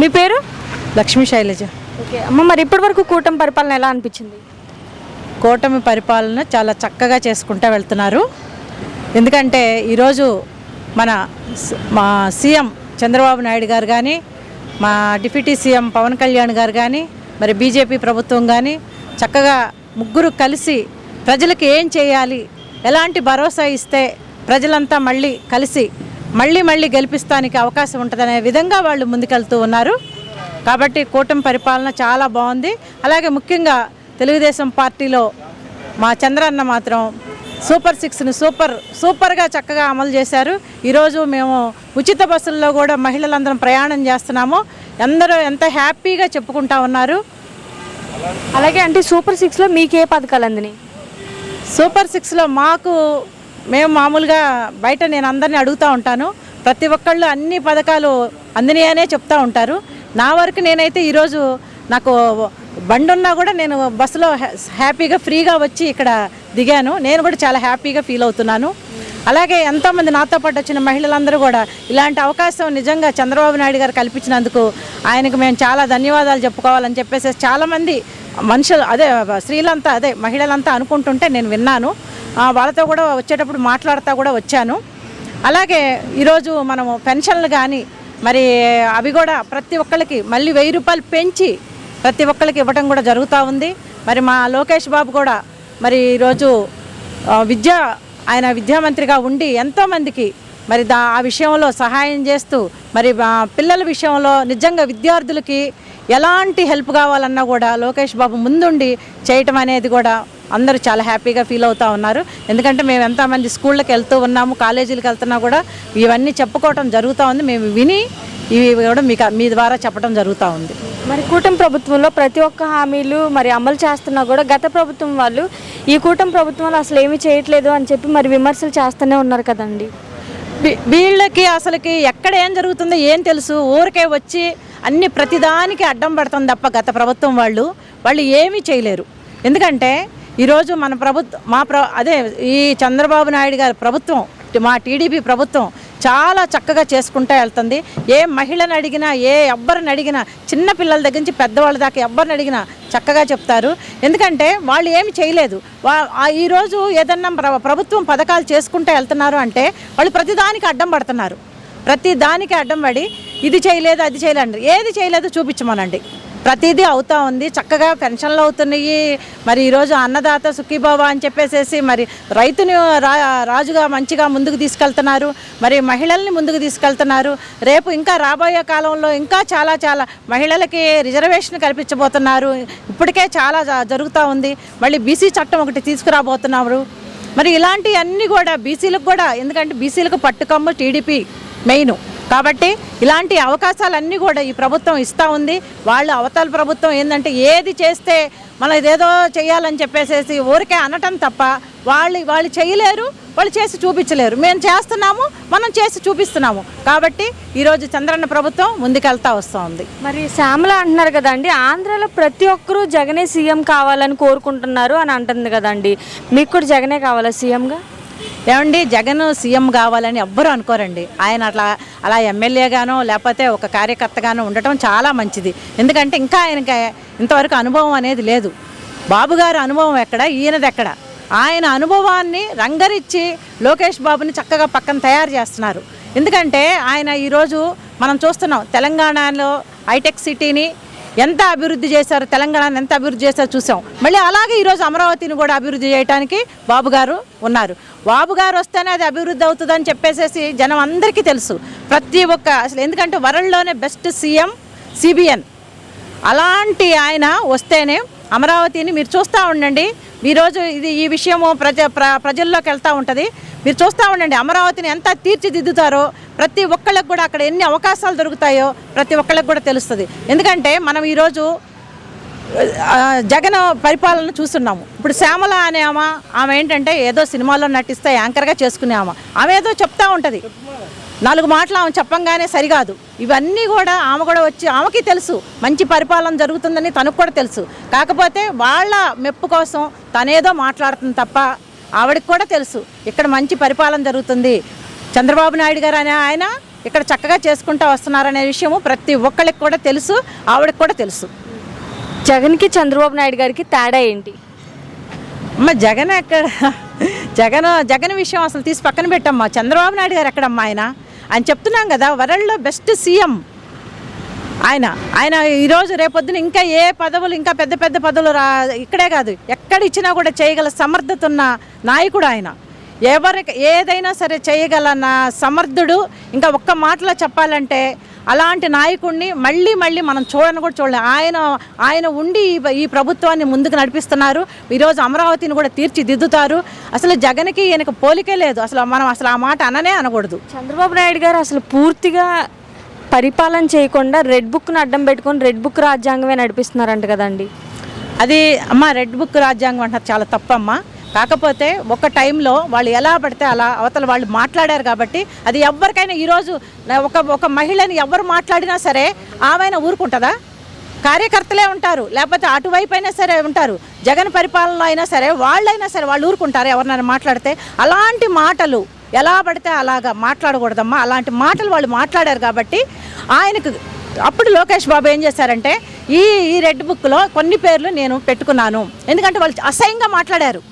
మీ పేరు? లక్ష్మీ శైలజ. ఓకే. అమ్మ మరి ఇప్పటి వరకు కూటమి పరిపాలన ఎలా అనిపించింది? కూటమి పరిపాలన చాలా చక్కగా చేసుకుంటూ వెళ్తున్నారు. ఎందుకంటే ఈరోజు మన మా సీఎం చంద్రబాబు నాయుడు గారు కానీ మా డిప్యూటీ సీఎం పవన్ కళ్యాణ్ గారు కానీ మరి బీజేపీ ప్రభుత్వం కానీ చక్కగా ముగ్గురు కలిసి ప్రజలకు ఏం చేయాలి ఎలాంటి భరోసా ఇస్తే ప్రజలంతా మళ్ళీ కలిసి మళ్ళీ మళ్ళీ గెలిపిస్తానికి అవకాశం ఉంటుందనే విధంగా వాళ్ళు ముందుకెళ్తూ ఉన్నారు. కాబట్టి కూటమి పరిపాలన చాలా బాగుంది. అలాగే ముఖ్యంగా తెలుగుదేశం పార్టీలో మా చంద్రన్న మాత్రం సూపర్ సిక్స్ని సూపర్ సూపర్గా చక్కగా అమలు చేశారు. ఈరోజు మేము ఉచిత బస్సుల్లో కూడా మహిళలందరం ప్రయాణం చేస్తున్నాము. అందరూ ఎంత హ్యాపీగా చెప్పుకుంటా ఉన్నారు. అలాగే అంటే సూపర్ సిక్స్లో మీకు ఏ పథకాలు అందినాయి? సూపర్ సిక్స్లో మాకు మేము మామూలుగా బయట నేను అందరిని అడుగుతూ ఉంటాను. ప్రతి ఒక్కళ్ళు అన్ని పథకాలు అందినాయనే చెప్తా ఉంటారు. నా వరకు నేనైతే ఈరోజు నాకు బండి ఉన్నా కూడా నేను బస్సులో హ్యా- హ్యాపీగా ఫ్రీగా వచ్చి ఇక్కడ దిగాను. నేను కూడా చాలా హ్యాపీగా ఫీల్ అవుతున్నాను. అలాగే ఎంతోమంది నాతో పాటు వచ్చిన మహిళలందరూ కూడా ఇలాంటి అవకాశం నిజంగా చంద్రబాబు నాయుడు గారు కల్పించినందుకు ఆయనకు మేము చాలా ధన్యవాదాలు చెప్పుకోవాలని చెప్పేసి చాలామంది మనుషులు అదే స్త్రీలంతా అదే మహిళలంతా అనుకుంటుంటే నేను విన్నాను. వాళ్ళతో కూడా వచ్చేటప్పుడు మాట్లాడుతూ కూడా వచ్చాను. అలాగే ఈరోజు మనము పెన్షన్లు కానీ మరి అవి కూడా ప్రతి ఒక్కరికి మళ్ళీ వెయ్యి రూపాయలు పెంచి ప్రతి ఒక్కరికి ఇవ్వడం కూడా జరుగుతూ ఉంది. మరి మా లోకేష్ బాబు కూడా మరి ఈరోజు విద్య ఆయన విద్యామంత్రిగా ఉండి ఎంతోమందికి మరి దా ఆ విషయంలో సహాయం చేస్తూ మరి మా పిల్లల విషయంలో నిజంగా విద్యార్థులకి ఎలాంటి హెల్ప్ కావాలన్నా కూడా లోకేష్ బాబు ముందుండి చేయటం అనేది కూడా అందరూ చాలా హ్యాపీగా ఫీల్ అవుతూ ఉన్నారు. ఎందుకంటే మేము ఎంతమంది స్కూళ్ళకి వెళ్తూ ఉన్నాము కాలేజీలకు వెళ్తున్నా కూడా ఇవన్నీ చెప్పుకోవటం జరుగుతూ ఉంది. మేము విని ఇవి కూడా మీకు మీ ద్వారా చెప్పడం జరుగుతూ ఉంది. మరి కూటమి ప్రభుత్వంలో ప్రతి ఒక్క హామీలు మరి అమలు చేస్తున్నా కూడా గత ప్రభుత్వం వాళ్ళు ఈ కూటమి ప్రభుత్వం వాళ్ళు అసలు ఏమీ చేయట్లేదు అని చెప్పి మరి విమర్శలు చేస్తూనే ఉన్నారు కదండి. వీళ్ళకి అసలుకి ఎక్కడ ఏం జరుగుతుందో ఏం తెలుసు. ఊరికే వచ్చి అన్ని ప్రతిదానికి అడ్డం పడుతుంది తప్ప గత ప్రభుత్వం వాళ్ళు. వాళ్ళు ఏమీ చేయలేరు. ఎందుకంటే ఈరోజు మన ప్రభుత్వం మా ప్ర అదే ఈ చంద్రబాబు నాయుడు గారి ప్రభుత్వం మా టీడీపీ ప్రభుత్వం చాలా చక్కగా చేసుకుంటూ వెళ్తుంది. ఏ మహిళను అడిగినా ఏ ఎవ్వరిని అడిగినా చిన్న పిల్లల దగ్గర నుంచి పెద్దవాళ్ళ దాకా ఎవరిని అడిగినా చక్కగా చెప్తారు. ఎందుకంటే వాళ్ళు ఏమి చేయలేదు. వా ఆ ఈరోజు ఏదన్నా ప్రభుత్వం పథకాలు చేసుకుంటూ వెళ్తున్నారు అంటే వాళ్ళు ప్రతిదానికి అడ్డం పడుతున్నారు. ప్రతి దానికి అడ్డం పడి ఇది చేయలేదు అది చేయలేదు ఏది చేయలేదు చూపించమనండి. ప్రతిదీ అవుతూ ఉంది. చక్కగా పెన్షన్లు అవుతున్నాయి. మరి ఈరోజు అన్నదాత సుఖీబాబా అని చెప్పేసేసి మరి రైతుని రా రాజుగా మంచిగా ముందుకు తీసుకెళ్తున్నారు. మరి మహిళల్ని ముందుకు తీసుకెళ్తున్నారు. రేపు ఇంకా రాబోయే కాలంలో ఇంకా చాలా చాలా మహిళలకి రిజర్వేషన్ కల్పించబోతున్నారు. ఇప్పటికే చాలా జ- జరుగుతూ ఉంది. మళ్ళీ బీసీ చట్టం ఒకటి తీసుకురాబోతున్నారు. మరి ఇలాంటివన్నీ కూడా బీసీలకు కూడా ఎందుకంటే బీసీలకు పట్టుకమ్మ టీడీపీ మెయిన్. కాబట్టి ఇలాంటి అవకాశాలన్నీ కూడా ఈ ప్రభుత్వం ఇస్తూ ఉంది. వాళ్ళు అవతల ప్రభుత్వం ఏంటంటే ఏది చేస్తే మనం ఇదేదో చేయాలని చెప్పేసేసి ఊరికే అనటం తప్ప వాళ్ళు వాళ్ళు చేయలేరు వాళ్ళు చేసి చూపించలేరు. మేము చేస్తున్నాము మనం చేసి చూపిస్తున్నాము. కాబట్టి ఈరోజు చంద్రన్న ప్రభుత్వం ముందుకెళ్తా వస్తూ ఉంది. మరి శ్యామల అంటున్నారు కదండి ఆంధ్రలో ప్రతి ఒక్కరూ జగనే సీఎం కావాలని కోరుకుంటున్నారు అని అంటుంది కదండి. మీకు కూడా జగనే కావాలా సీఎంగా? ఏమండి? జగన్ సీఎం కావాలని ఎవ్వరూ అనుకోరండి. ఆయన అట్లా అలా ఎమ్మెల్యేగానో లేకపోతే ఒక కార్యకర్తగానో ఉండటం చాలా మంచిది. ఎందుకంటే ఇంకా ఆయనకి ఇంతవరకు అనుభవం అనేది లేదు. బాబు గారి అనుభవం ఎక్కడ? ఈయనది ఎక్కడ? ఆయన అనుభవాన్ని రంగరిచ్చి లోకేష్ బాబుని చక్కగా పక్కన తయారు చేస్తున్నారు. ఎందుకంటే ఆయన ఈరోజు మనం చూస్తున్నాం తెలంగాణలో హైటెక్ సిటీని ఎంత అభివృద్ధి చేశారు తెలంగాణను ఎంత అభివృద్ధి చేశారో చూసాం. మళ్ళీ అలాగే ఈరోజు అమరావతిని కూడా అభివృద్ధి చేయడానికి బాబు గారు ఉన్నారు. బాబు గారు వస్తేనే అది అభివృద్ధి అవుతుందని చెప్పేసేసి జనం అందరికీ తెలుసు. ప్రతి ఒక్క అసలు ఎందుకంటే వరల్డ్లోనే బెస్ట్ సీఎం సిబిఎన్. అలాంటి ఆయన వస్తేనే అమరావతిని మీరు చూస్తూ ఉండండి. ఈరోజు ఇది ఈ విషయము ప్రజ ప్ర ప్రజల్లోకి వెళ్తూ ఉంటుంది. మీరు చూస్తూ ఉండండి అమరావతిని ఎంత తీర్చిదిద్దుతారో ప్రతి ఒక్కళ్ళకి కూడా అక్కడ ఎన్ని అవకాశాలు దొరుకుతాయో ప్రతి ఒక్కళ్ళకి కూడా తెలుస్తుంది. ఎందుకంటే మనం ఈరోజు జగన్ పరిపాలన చూస్తున్నాము. ఇప్పుడు శ్యామల అనే ఆమె ఆమె ఏంటంటే ఏదో సినిమాలో నటిస్తే యాంకర్గా చేసుకునే ఆమె. ఆమె ఏదో చెప్తా ఉంటుంది. నాలుగు మాటలు ఆమె చెప్పంగానే సరికాదు ఇవన్నీ కూడా ఆమె కూడా వచ్చి ఆమెకి తెలుసు. మంచి పరిపాలన జరుగుతుందని తనకు కూడా తెలుసు. కాకపోతే వాళ్ళ మెప్పు కోసం తనేదో మాట్లాడుతుంది తప్ప ఆవిడకి కూడా తెలుసు. ఇక్కడ మంచి పరిపాలన జరుగుతుంది. చంద్రబాబు నాయుడు గారు అనే ఆయన ఇక్కడ చక్కగా చేసుకుంటూ వస్తున్నారనే విషయము ప్రతి ఒక్కరికి కూడా తెలుసు. ఆవిడకి కూడా తెలుసు. జగన్కి చంద్రబాబు నాయుడు గారికి తేడా ఏంటి? అమ్మ జగన్ ఎక్కడ? జగన్ జగన్ విషయం అసలు తీసి పక్కన పెట్టమ్మా. చంద్రబాబు నాయుడు గారు ఎక్కడమ్మా ఆయన? ఆయన చెప్తున్నాం కదా వరల్డ్లో బెస్ట్ సీఎం ఆయన. ఆయన ఈరోజు రేపొద్దున ఇంకా ఏ పదవులు ఇంకా పెద్ద పెద్ద పదవులు రా ఇక్కడే కాదు ఎక్కడ ఇచ్చినా కూడా చేయగల సమర్థత ఉన్న నాయకుడు ఆయన. ఎవరికి ఏదైనా సరే చేయగల నా సమర్థుడు. ఇంకా ఒక్క మాటలో చెప్పాలంటే అలాంటి నాయకుడిని మళ్ళీ మళ్ళీ మనం చూడని కూడా చూడలేం. ఆయన ఆయన ఉండి ఈ- ఈ ప్రభుత్వాన్ని ముందుకు నడిపిస్తున్నారు. ఈరోజు అమరావతిని కూడా తీర్చిదిద్దుతారు. అసలు జగన్కి ఈయనకు పోలికే లేదు. అసలు మనం అసలు ఆ మాట అననే అనకూడదు. చంద్రబాబు నాయుడు గారు అసలు పూర్తిగా పరిపాలన చేయకుండా రెడ్ బుక్ను అడ్డం పెట్టుకొని రెడ్ బుక్ రాజ్యాంగమే నడిపిస్తున్నారంట కదండి. అది అమ్మ రెడ్ బుక్ రాజ్యాంగం అంటారు చాలా తప్పమ్మా. కాకపోతే ఒక టైంలో వాళ్ళు ఎలా పడితే అలా అవతల వాళ్ళు మాట్లాడారు కాబట్టి అది ఎవరికైనా ఈరోజు ఒక ఒక మహిళని ఎవరు మాట్లాడినా సరే ఆమెను ఊరుకుంటుందా? కార్యకర్తలే ఉంటారు. లేకపోతే అటువైపు అయినా సరే ఉంటారు. జగన్ పరిపాలనలో అయినా సరే వాళ్ళైనా సరే వాళ్ళు ఊరుకుంటారు ఎవరినైనా మాట్లాడితే. అలాంటి మాటలు ఎలా పడితే అలాగా మాట్లాడకూడదమ్మా. అలాంటి మాటలు వాళ్ళు మాట్లాడారు కాబట్టి ఆయనకు అప్పుడు లోకేష్ బాబు ఏం చేశారంటే ఈ ఈ రెడ్ బుక్లో కొన్ని పేర్లు నేను పెట్టుకున్నాను. ఎందుకంటే వాళ్ళు అసహ్యంగా మాట్లాడారు.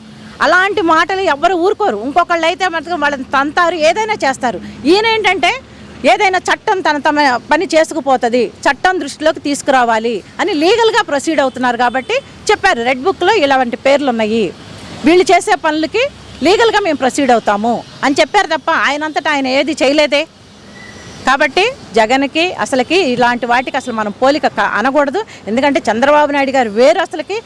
అలాంటి మాటలు ఎవ్వరు ఊరుకోరు. ఇంకొకళ్ళు అయితే మాత్రం వాళ్ళని తంతారు ఏదైనా చేస్తారు. ఈయన ఏంటంటే ఏదైనా చట్టం తన తమ పని చేసుకుపోతుంది చట్టం దృష్టిలోకి తీసుకురావాలి అని లీగల్గా ప్రొసీడ్ అవుతున్నారు కాబట్టి చెప్పారు. రెడ్ బుక్లో ఇలాంటి పేర్లు ఉన్నాయి వీళ్ళు చేసే పనులకి లీగల్గా మేము ప్రొసీడ్ అవుతాము అని చెప్పారు తప్ప ఆయనంతటా ఆయన ఏది చేయలేదే. కాబట్టి జగన్కి అసలుకి ఇలాంటి వాటికి అసలు మనం పోలిక అనకూడదు. ఎందుకంటే చంద్రబాబు నాయుడు గారు వేరు అసలుకి